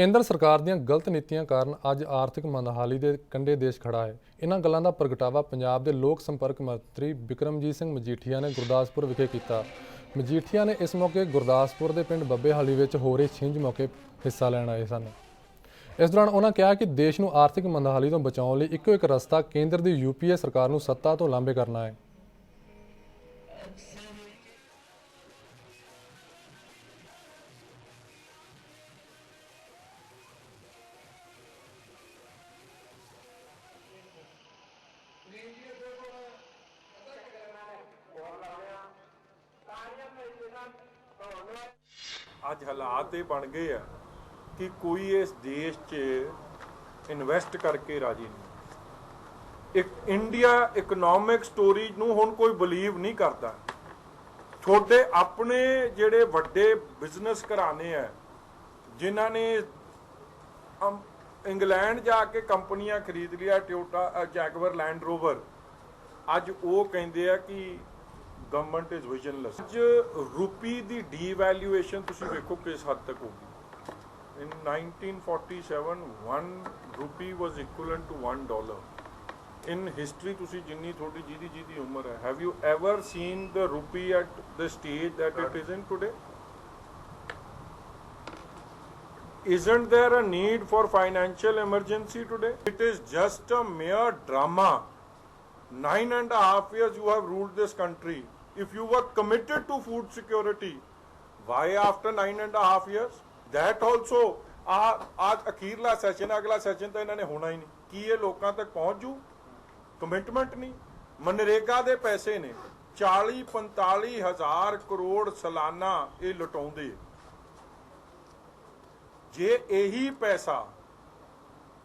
ਕੇਂਦਰ ਸਰਕਾਰ ਦੀਆਂ ਗਲਤ ਨੀਤੀਆਂ ਕਾਰਨ ਅੱਜ ਆਰਥਿਕ ਮੰਦਹਾਲੀ ਦੇ ਕੰਢੇ ਦੇਸ਼ ਖੜਾ ਹੈ। ਇਹਨਾਂ ਗੱਲਾਂ ਦਾ ਪ੍ਰਗਟਾਵਾ ਪੰਜਾਬ ਦੇ ਲੋਕ ਸੰਪਰਕ ਮੰਤਰੀ ਬਿਕਰਮਜੀਤ ਸਿੰਘ ਮਜੀਠੀਆ ਨੇ ਗੁਰਦਾਸਪੁਰ ਵਿਖੇ ਕੀਤਾ। ਮਜੀਠੀਆ ਨੇ ਇਸ ਮੌਕੇ ਗੁਰਦਾਸਪੁਰ ਦੇ ਪਿੰਡ ਬੱਬੇਹਾਲੀ ਵਿੱਚ ਹੋ ਰਹੀ ਛਿੰਝ ਮੌਕੇ ਹਿੱਸਾ ਲੈਣ ਆਏ ਸਨ। ਇਸ ਦੌਰਾਨ ਉਹਨਾਂ ਕਿਹਾ ਕਿ ਦੇਸ਼ ਨੂੰ ਆਰਥਿਕ ਮੰਦਹਾਲੀ ਤੋਂ ਬਚਾਉਣ ਲਈ ਇੱਕੋ ਇੱਕ ਰਸਤਾ ਕੇਂਦਰ ਦੀ ਯੂਪੀਏ ਸਰਕਾਰ ਨੂੰ ਸੱਤਾ ਤੋਂ ਲਾਂਭੇ ਕਰਨਾ ਹੈ। ਅੱਜ ਹਾਲਾਤ ਇਹ ਬਣ ਗਏ ਆ ਕਿ ਕੋਈ ਇਸ ਦੇਸ਼ 'ਚ ਇਨਵੈਸਟ ਕਰਕੇ ਰਾਜੀ ਨਹੀਂ। ਇੱਕ ਇੰਡੀਆ ਇਕਨੋਮਿਕ ਸਟੋਰੀ ਨੂੰ ਹੁਣ ਕੋਈ ਬਲੀਵ ਨਹੀਂ ਕਰਦਾ। ਛੋਟੇ ਆਪਣੇ ਜਿਹੜੇ ਵੱਡੇ ਬਿਜ਼ਨਸ ਘਰਾਣੇ ਆ, ਜਿਨ੍ਹਾਂ ਨੇ ਇੰਗਲੈਂਡ ਜਾ ਕੇ ਕੰਪਨੀਆਂ ਖਰੀਦ ਲਿਆ ਟਿਓਟਾ ਜੈਗਵਰ ਲੈਂਡ ਰੋਵਰ ਅੱਜ ਉਹ ਕਹਿੰਦੇ ਆ ਕਿ ਗਵਰਨਮੈਂਟ ਇਜ਼ ਵਿਜ਼ਨਲੈਸ ਅੱਜ ਰੂਪੀ ਦੀ ਡੀਵੈਲਿਊਏਸ਼ਨ ਤੁਸੀਂ ਵੇਖੋ ਕਿਸ ਹੱਦ ਤੱਕ ਹੋ ਗਈ। In 1947 1 rupee was equivalent to 1 dollar in history ਤੁਸੀਂ ਜਿੰਨੀ ਤੁਹਾਡੀ ਜਿਹਦੀ ਜਿਹਦੀ ਉਮਰ ਹੈ। Have you ever seen the rupee at the stage that it is in today? Isn't there a need for financial emergency today? It is just a mere drama. Nine and a half years you have ruled this country. If you were committed to food security, why after nine and a half years? That also, ਆ ਅੱਜ ਅਖੀਰਲਾ session ਅਗਲਾ session ਤਾਂ ਇਹਨਾਂ ਨੇ ਹੋਣਾ ਹੀ ਨਹੀਂ ਕੀ ਇਹ ਲੋਕਾਂ ਤੱਕ ਪਹੁੰਚ ਜੂ ਕਮਿਟਮੈਂਟ ਨਹੀਂ ਮਨਰੇਗਾ ਦੇ ਪੈਸੇ ਨੇ 40 45 ਹਜ਼ਾਰ ਕਰੋੜ ਸਾਲਾਨਾ ਇਹ ਲੁਟਾਉਂਦੇ ਆ ਜੇ ਇਹੀ ਪੈਸਾ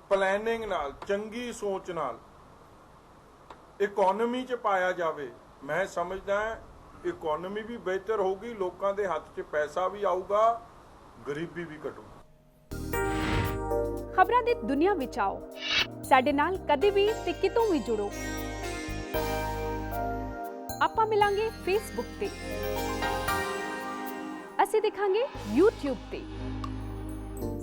ਪਲੈਨਿੰਗ ਨਾਲ, ਚੰਗੀ ਸੋਚ ਨਾਲ ਇਕਨੋਮੀ 'ਚ ਪਾਇਆ ਜਾਵੇ, ਮੈਂ ਸਮਝਦਾ ਇਕਨੋਮੀ ਵੀ ਬਿਹਤਰ ਹੋਊਗੀ, ਲੋਕਾਂ ਦੇ ਹੱਥ 'ਚ ਪੈਸਾ ਵੀ ਆਊਗਾ, ਗਰੀਬੀ ਵੀ ਘਟੂਗੀ ਖਬਰਾਂ ਦੀ ਦੁਨੀਆ ਵਿੱਚ ਆਓ। ਸਾਡੇ ਨਾਲ ਕਦੇ ਵੀ ਤੇ ਕਿਤੋਂ ਵੀ ਜੁੜੋ। ਆਪਾਂ ਮਿਲਾਂਗੇ ਫੇਸਬੁੱਕ ਤੇ। ਅਸੀਂ ਦਿਖਾਂਗੇ YouTube ਤੇ।